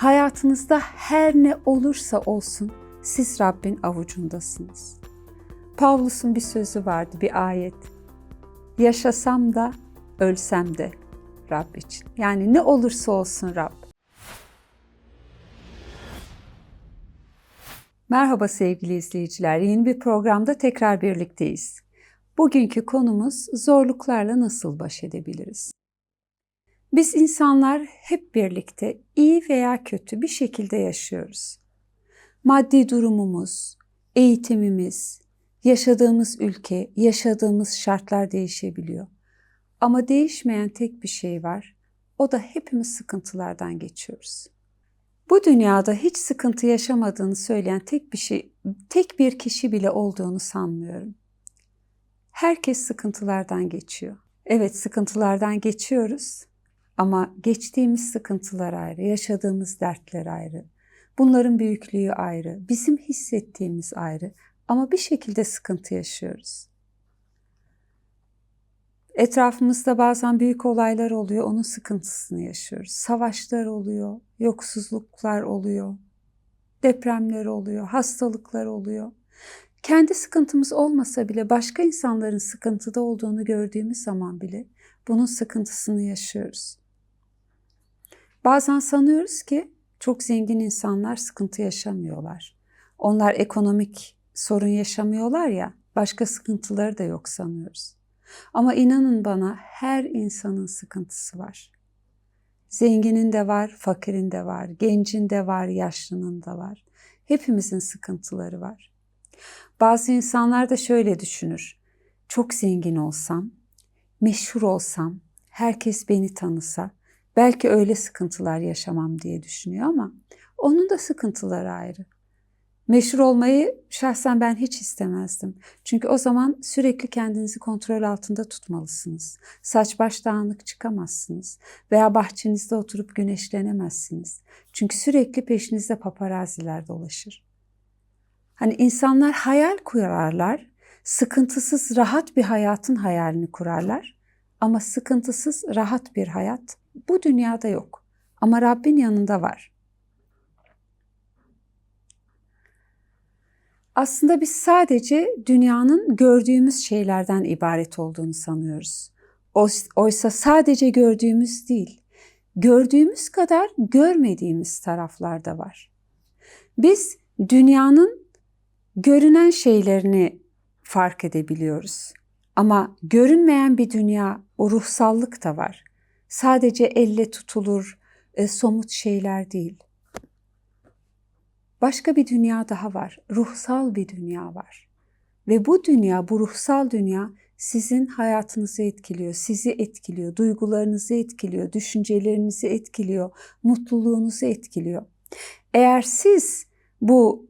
Hayatınızda her ne olursa olsun siz Rabbin avucundasınız. Pavlus'un bir sözü vardı, bir ayet. Yaşasam da ölsem de Rab için. Yani ne olursa olsun Rab. Merhaba sevgili izleyiciler. Yeni bir programda tekrar birlikteyiz. Bugünkü konumuz zorluklarla nasıl baş edebiliriz? Biz insanlar hep birlikte iyi veya kötü bir şekilde yaşıyoruz. Maddi durumumuz, eğitimimiz, yaşadığımız ülke, yaşadığımız şartlar değişebiliyor. Ama değişmeyen tek bir şey var. O da hepimiz sıkıntılardan geçiyoruz. Bu dünyada hiç sıkıntı yaşamadığını söyleyen tek bir şey, tek bir kişi bile olduğunu sanmıyorum. Herkes sıkıntılardan geçiyor. Evet, sıkıntılardan geçiyoruz ama geçtiğimiz sıkıntılar ayrı, yaşadığımız dertler ayrı. Bunların büyüklüğü ayrı, bizim hissettiğimiz ayrı ama bir şekilde sıkıntı yaşıyoruz. Etrafımızda bazen büyük olaylar oluyor, onun sıkıntısını yaşıyoruz. Savaşlar oluyor, yoksuzluklar oluyor, depremler oluyor, hastalıklar oluyor. Kendi sıkıntımız olmasa bile başka insanların sıkıntıda olduğunu gördüğümüz zaman bile bunun sıkıntısını yaşıyoruz. Bazen sanıyoruz ki çok zengin insanlar sıkıntı yaşamıyorlar. Onlar ekonomik sorun yaşamıyorlar ya, başka sıkıntıları da yok sanıyoruz. Ama inanın bana her insanın sıkıntısı var. Zenginin de var, fakirin de var, gencin de var, yaşlının da var. Hepimizin sıkıntıları var. Bazı insanlar da şöyle düşünür. Çok zengin olsam, meşhur olsam, herkes beni tanısa, belki öyle sıkıntılar yaşamam diye düşünüyor ama onun da sıkıntıları ayrı. Meşhur olmayı şahsen ben hiç istemezdim. Çünkü o zaman sürekli kendinizi kontrol altında tutmalısınız. Saç baş dağınık çıkamazsınız. Veya bahçenizde oturup güneşlenemezsiniz. Çünkü sürekli peşinizde paparaziler dolaşır. Hani insanlar hayal kurarlar, sıkıntısız rahat bir hayatın hayalini kurarlar. Ama sıkıntısız rahat bir hayat bu dünyada yok. Ama Rabbin yanında var. Aslında biz sadece dünyanın gördüğümüz şeylerden ibaret olduğunu sanıyoruz. Oysa sadece gördüğümüz değil, gördüğümüz kadar görmediğimiz taraflar da var. Biz dünyanın görünen şeylerini fark edebiliyoruz. Ama görünmeyen bir dünya, o ruhsallık da var. Sadece elle tutulur, e, somut şeyler değil. Başka bir dünya daha var. Ruhsal bir dünya var. Ve bu dünya, bu ruhsal dünya sizin hayatınızı etkiliyor, sizi etkiliyor, duygularınızı etkiliyor, düşüncelerinizi etkiliyor, mutluluğunuzu etkiliyor. Eğer siz bu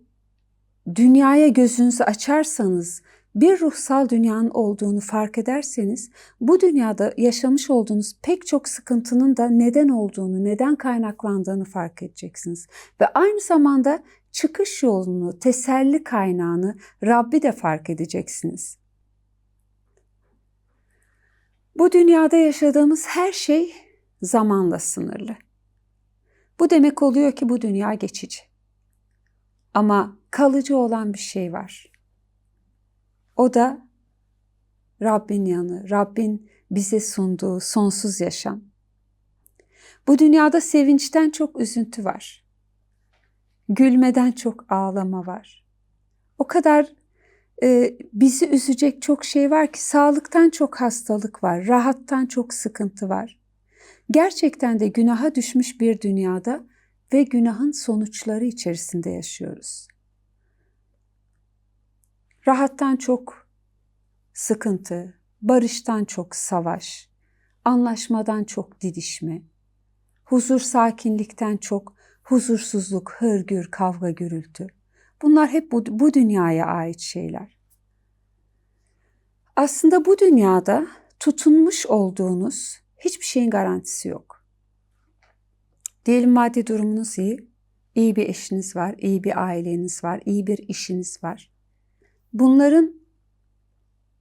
dünyaya gözünüzü açarsanız, bir ruhsal dünyanın olduğunu fark ederseniz bu dünyada yaşamış olduğunuz pek çok sıkıntının da neden olduğunu, neden kaynaklandığını fark edeceksiniz. Ve aynı zamanda çıkış yolunu, teselli kaynağını Rabbi de fark edeceksiniz. Bu dünyada yaşadığımız her şey zamanla sınırlı. Bu demek oluyor ki bu dünya geçici. Ama kalıcı olan bir şey var. O da Rabbin yanı, Rabbin bize sunduğu sonsuz yaşam. Bu dünyada sevinçten çok üzüntü var. Gülmeden çok ağlama var. O kadar e, bizi üzecek çok şey var ki sağlıktan çok hastalık var, rahattan çok sıkıntı var. Gerçekten de günaha düşmüş bir dünyada ve günahın sonuçları içerisinde yaşıyoruz. Rahattan çok sıkıntı, barıştan çok savaş, anlaşmadan çok didişme, huzur sakinlikten çok huzursuzluk, hırgür, kavga, gürültü. Bunlar hep bu, bu dünyaya ait şeyler. Aslında bu dünyada tutunmuş olduğunuz hiçbir şeyin garantisi yok. Diyelim maddi durumunuz iyi, iyi bir eşiniz var, iyi bir aileniz var, iyi bir işiniz var. Bunların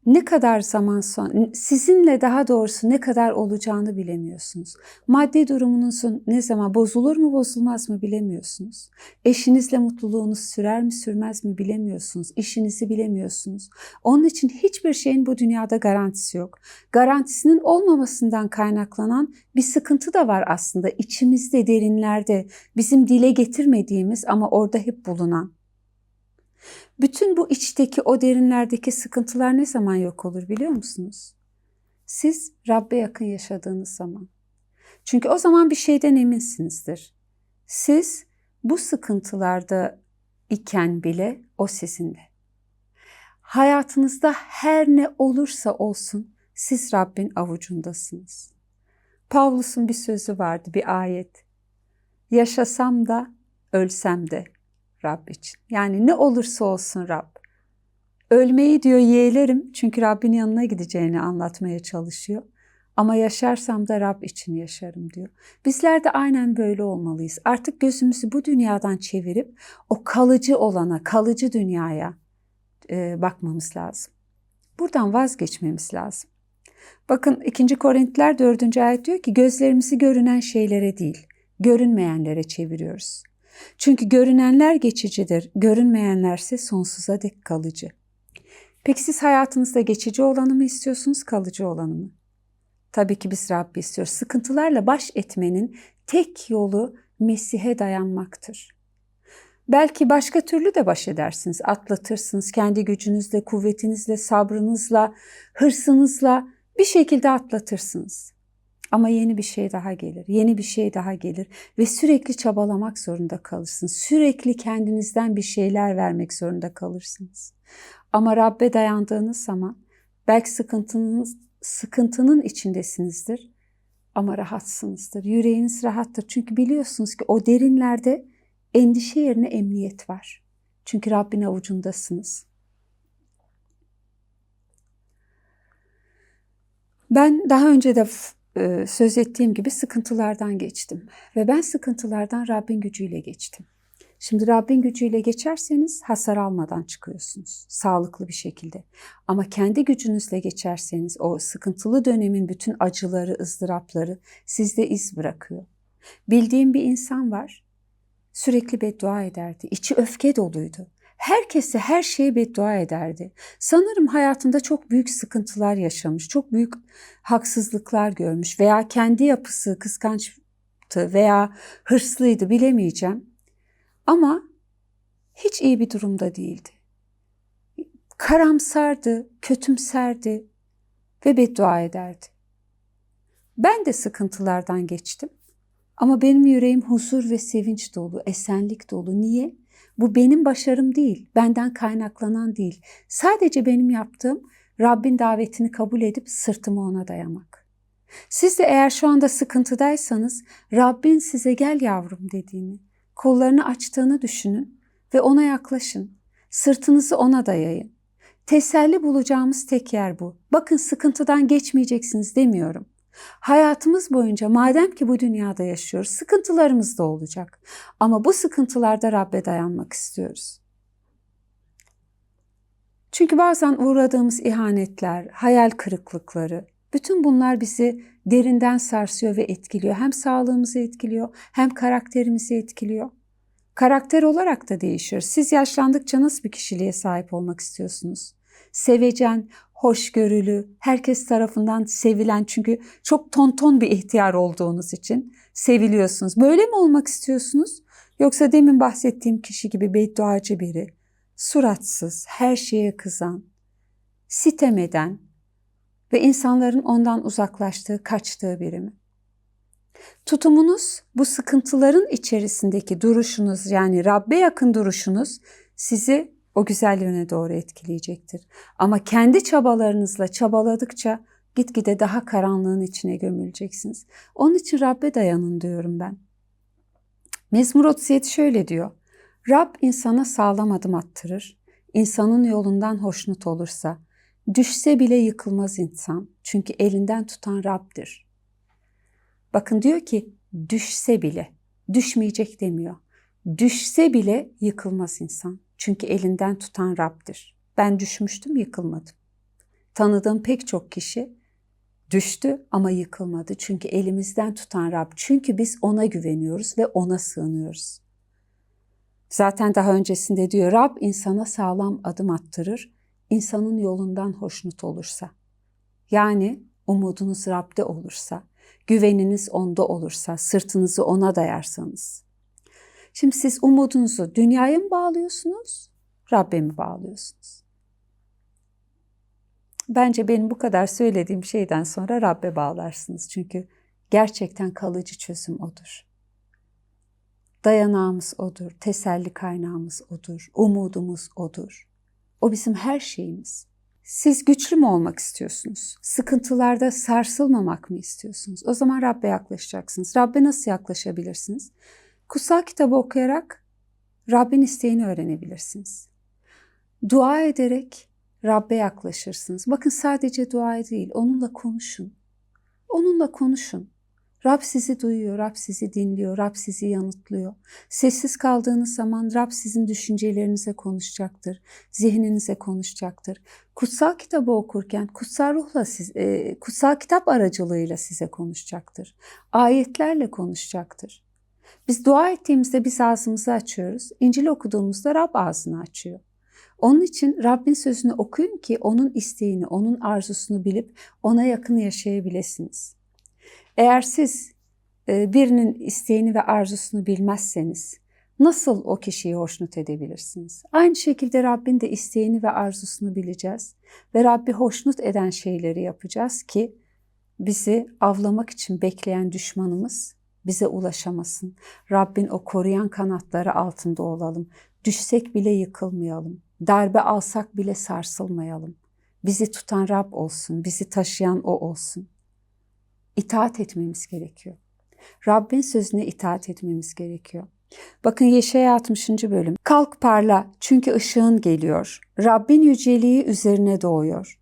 ne kadar zaman sonra, sizinle daha doğrusu ne kadar olacağını bilemiyorsunuz. Maddi durumunuzun ne zaman bozulur mu bozulmaz mı bilemiyorsunuz. Eşinizle mutluluğunuz sürer mi sürmez mi bilemiyorsunuz. İşinizi bilemiyorsunuz. Onun için hiçbir şeyin bu dünyada garantisi yok. Garantisinin olmamasından kaynaklanan bir sıkıntı da var aslında. İçimizde, derinlerde, bizim dile getirmediğimiz ama orada hep bulunan. Bütün bu içteki o derinlerdeki sıkıntılar ne zaman yok olur biliyor musunuz? Siz Rabbe yakın yaşadığınız zaman. Çünkü o zaman bir şeyden eminsinizdir. Siz bu sıkıntılarda iken bile o sizinle. Hayatınızda her ne olursa olsun siz Rabbin avucundasınız. Pavlus'un bir sözü vardı, bir ayet. Yaşasam da ölsem de Rab için. Yani ne olursa olsun Rab. Ölmeyi diyor yeğlerim çünkü Rabbin yanına gideceğini anlatmaya çalışıyor. Ama yaşarsam da Rab için yaşarım diyor. Bizler de aynen böyle olmalıyız. Artık gözümüzü bu dünyadan çevirip o kalıcı olana, kalıcı dünyaya e, bakmamız lazım. Buradan vazgeçmemiz lazım. Bakın 2. Korintliler 4. ayet diyor ki gözlerimizi görünen şeylere değil, görünmeyenlere çeviriyoruz. Çünkü görünenler geçicidir, görünmeyenlerse sonsuza dek kalıcı. Peki siz hayatınızda geçici olanı mı istiyorsunuz, kalıcı olanı mı? Tabii ki biz Rabbi istiyoruz. Sıkıntılarla baş etmenin tek yolu Mesih'e dayanmaktır. Belki başka türlü de baş edersiniz, atlatırsınız. Kendi gücünüzle, kuvvetinizle, sabrınızla, hırsınızla bir şekilde atlatırsınız. Ama yeni bir şey daha gelir, yeni bir şey daha gelir ve sürekli çabalamak zorunda kalırsınız. Sürekli kendinizden bir şeyler vermek zorunda kalırsınız. Ama Rabbe dayandığınız zaman belki sıkıntınız, sıkıntının içindesinizdir ama rahatsınızdır. Yüreğiniz rahattır. Çünkü biliyorsunuz ki o derinlerde endişe yerine emniyet var. Çünkü Rabbin avucundasınız. Ben daha önce de söz ettiğim gibi sıkıntılardan geçtim. Ve ben sıkıntılardan Rabbin gücüyle geçtim. Şimdi Rabbin gücüyle geçerseniz hasar almadan çıkıyorsunuz. Sağlıklı bir şekilde. Ama kendi gücünüzle geçerseniz o sıkıntılı dönemin bütün acıları, ızdırapları sizde iz bırakıyor. Bildiğim bir insan var. Sürekli beddua ederdi. İçi öfke doluydu herkese her şeye beddua ederdi. Sanırım hayatında çok büyük sıkıntılar yaşamış, çok büyük haksızlıklar görmüş veya kendi yapısı kıskançtı veya hırslıydı bilemeyeceğim. Ama hiç iyi bir durumda değildi. Karamsardı, kötümserdi ve beddua ederdi. Ben de sıkıntılardan geçtim. Ama benim yüreğim huzur ve sevinç dolu, esenlik dolu. Niye? Bu benim başarım değil, benden kaynaklanan değil. Sadece benim yaptığım Rabbin davetini kabul edip sırtımı ona dayamak. Siz de eğer şu anda sıkıntıdaysanız Rabbin size gel yavrum dediğini, kollarını açtığını düşünün ve ona yaklaşın. Sırtınızı ona dayayın. Teselli bulacağımız tek yer bu. Bakın sıkıntıdan geçmeyeceksiniz demiyorum. Hayatımız boyunca madem ki bu dünyada yaşıyoruz, sıkıntılarımız da olacak. Ama bu sıkıntılarda Rabbe dayanmak istiyoruz. Çünkü bazen uğradığımız ihanetler, hayal kırıklıkları, bütün bunlar bizi derinden sarsıyor ve etkiliyor. Hem sağlığımızı etkiliyor, hem karakterimizi etkiliyor. Karakter olarak da değişiyor. Siz yaşlandıkça nasıl bir kişiliğe sahip olmak istiyorsunuz? Sevecen, hoşgörülü, herkes tarafından sevilen çünkü çok tonton bir ihtiyar olduğunuz için seviliyorsunuz. Böyle mi olmak istiyorsunuz? Yoksa demin bahsettiğim kişi gibi bedduacı biri, suratsız, her şeye kızan, sitem eden ve insanların ondan uzaklaştığı, kaçtığı biri mi? Tutumunuz bu sıkıntıların içerisindeki duruşunuz yani Rabbe yakın duruşunuz sizi o güzel yöne doğru etkileyecektir. Ama kendi çabalarınızla çabaladıkça gitgide daha karanlığın içine gömüleceksiniz. Onun için Rabbe dayanın diyorum ben. Mezmur 37 şöyle diyor. Rab insana sağlam adım attırır. İnsanın yolundan hoşnut olursa, düşse bile yıkılmaz insan. Çünkü elinden tutan Rab'dir. Bakın diyor ki düşse bile, düşmeyecek demiyor. Düşse bile yıkılmaz insan. Çünkü elinden tutan Rab'dir. Ben düşmüştüm, yıkılmadım. Tanıdığım pek çok kişi düştü ama yıkılmadı. Çünkü elimizden tutan Rab. Çünkü biz ona güveniyoruz ve ona sığınıyoruz. Zaten daha öncesinde diyor Rab insana sağlam adım attırır, insanın yolundan hoşnut olursa. Yani umudunuz Rab'de olursa, güveniniz onda olursa, sırtınızı ona dayarsanız. Şimdi siz umudunuzu dünyaya mı bağlıyorsunuz, Rab'be mi bağlıyorsunuz? Bence benim bu kadar söylediğim şeyden sonra Rab'be bağlarsınız. Çünkü gerçekten kalıcı çözüm odur. Dayanağımız odur, teselli kaynağımız odur, umudumuz odur. O bizim her şeyimiz. Siz güçlü mü olmak istiyorsunuz? Sıkıntılarda sarsılmamak mı istiyorsunuz? O zaman Rabbe yaklaşacaksınız. Rabbe nasıl yaklaşabilirsiniz? Kutsal kitabı okuyarak Rabbin isteğini öğrenebilirsiniz. Dua ederek Rabbe yaklaşırsınız. Bakın sadece dua değil, onunla konuşun. Onunla konuşun. Rab sizi duyuyor, Rab sizi dinliyor, Rab sizi yanıtlıyor. Sessiz kaldığınız zaman Rab sizin düşüncelerinize konuşacaktır, zihninize konuşacaktır. Kutsal kitabı okurken kutsal ruhla siz, e, kutsal kitap aracılığıyla size konuşacaktır. Ayetlerle konuşacaktır. Biz dua ettiğimizde biz ağzımızı açıyoruz. İncil okuduğumuzda Rab ağzını açıyor. Onun için Rabbin sözünü okuyun ki onun isteğini, onun arzusunu bilip ona yakın yaşayabilirsiniz. Eğer siz e, birinin isteğini ve arzusunu bilmezseniz nasıl o kişiyi hoşnut edebilirsiniz? Aynı şekilde Rabbin de isteğini ve arzusunu bileceğiz ve Rabbi hoşnut eden şeyleri yapacağız ki bizi avlamak için bekleyen düşmanımız bize ulaşamasın. Rabbin o koruyan kanatları altında olalım. Düşsek bile yıkılmayalım. Darbe alsak bile sarsılmayalım. Bizi tutan Rab olsun, bizi taşıyan O olsun. İtaat etmemiz gerekiyor. Rabbin sözüne itaat etmemiz gerekiyor. Bakın Yeşaya 60. bölüm. Kalk parla çünkü ışığın geliyor. Rabbin yüceliği üzerine doğuyor.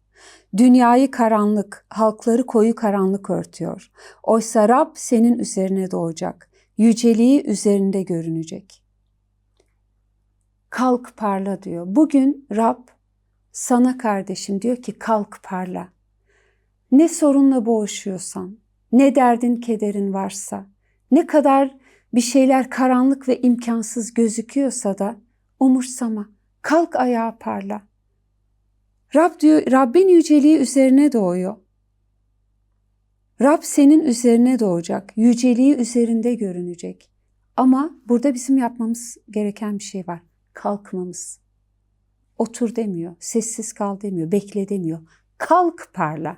Dünyayı karanlık, halkları koyu karanlık örtüyor. Oysa Rab senin üzerine doğacak. Yüceliği üzerinde görünecek. Kalk parla diyor. Bugün Rab sana kardeşim diyor ki kalk parla. Ne sorunla boğuşuyorsan, ne derdin kederin varsa, ne kadar bir şeyler karanlık ve imkansız gözüküyorsa da umursama. Kalk ayağa parla. Rab diyor, Rabbin yüceliği üzerine doğuyor. Rab senin üzerine doğacak. Yüceliği üzerinde görünecek. Ama burada bizim yapmamız gereken bir şey var. Kalkmamız. Otur demiyor, sessiz kal demiyor, bekle demiyor. Kalk parla.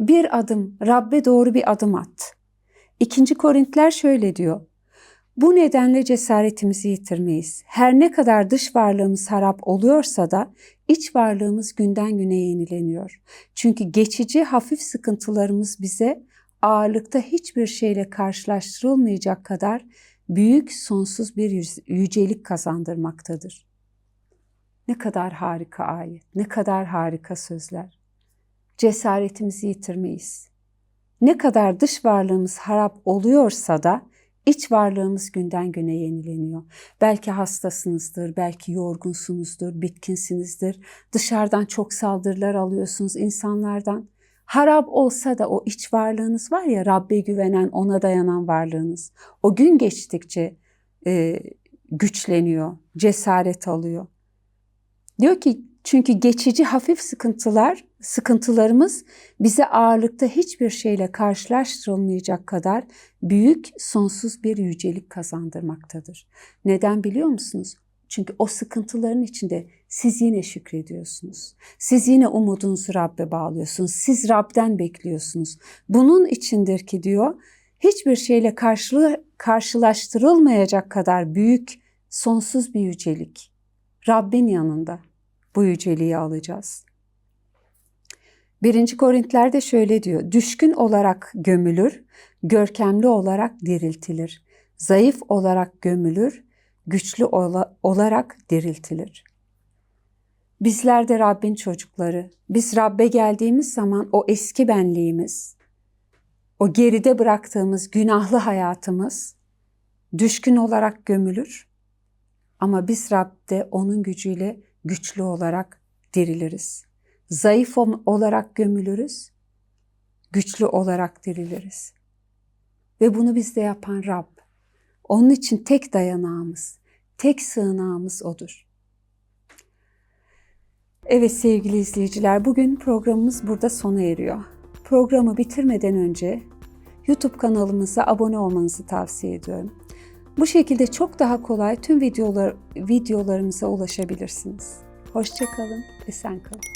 Bir adım, Rabbe doğru bir adım at. İkinci Korintler şöyle diyor. Bu nedenle cesaretimizi yitirmeyiz. Her ne kadar dış varlığımız harap oluyorsa da iç varlığımız günden güne yenileniyor. Çünkü geçici hafif sıkıntılarımız bize ağırlıkta hiçbir şeyle karşılaştırılmayacak kadar büyük sonsuz bir yücelik kazandırmaktadır. Ne kadar harika ayet, ne kadar harika sözler. Cesaretimizi yitirmeyiz. Ne kadar dış varlığımız harap oluyorsa da iç varlığımız günden güne yenileniyor. Belki hastasınızdır, belki yorgunsunuzdur, bitkinsinizdir. Dışarıdan çok saldırılar alıyorsunuz insanlardan. Harap olsa da o iç varlığınız var ya Rabbe güvenen, ona dayanan varlığınız. O gün geçtikçe e, güçleniyor, cesaret alıyor. Diyor ki çünkü geçici hafif sıkıntılar, sıkıntılarımız bize ağırlıkta hiçbir şeyle karşılaştırılmayacak kadar büyük, sonsuz bir yücelik kazandırmaktadır. Neden biliyor musunuz? Çünkü o sıkıntıların içinde siz yine şükrediyorsunuz. Siz yine umudunuzu Rabbe bağlıyorsunuz. Siz Rab'den bekliyorsunuz. Bunun içindir ki diyor, hiçbir şeyle karşılı, karşılaştırılmayacak kadar büyük, sonsuz bir yücelik. Rabbin yanında bu yüceliği alacağız. 1. Korintler'de şöyle diyor. Düşkün olarak gömülür, görkemli olarak diriltilir. Zayıf olarak gömülür, güçlü ola, olarak diriltilir. Bizler de Rabbin çocukları. Biz Rabbe geldiğimiz zaman o eski benliğimiz, o geride bıraktığımız günahlı hayatımız düşkün olarak gömülür. Ama biz Rab'de onun gücüyle güçlü olarak diriliriz. Zayıf ol- olarak gömülürüz, güçlü olarak diriliriz. Ve bunu bizde yapan Rab. Onun için tek dayanağımız, tek sığınağımız O'dur. Evet sevgili izleyiciler, bugün programımız burada sona eriyor. Programı bitirmeden önce YouTube kanalımıza abone olmanızı tavsiye ediyorum. Bu şekilde çok daha kolay tüm videolar, videolarımıza ulaşabilirsiniz. Hoşçakalın, esen kalın.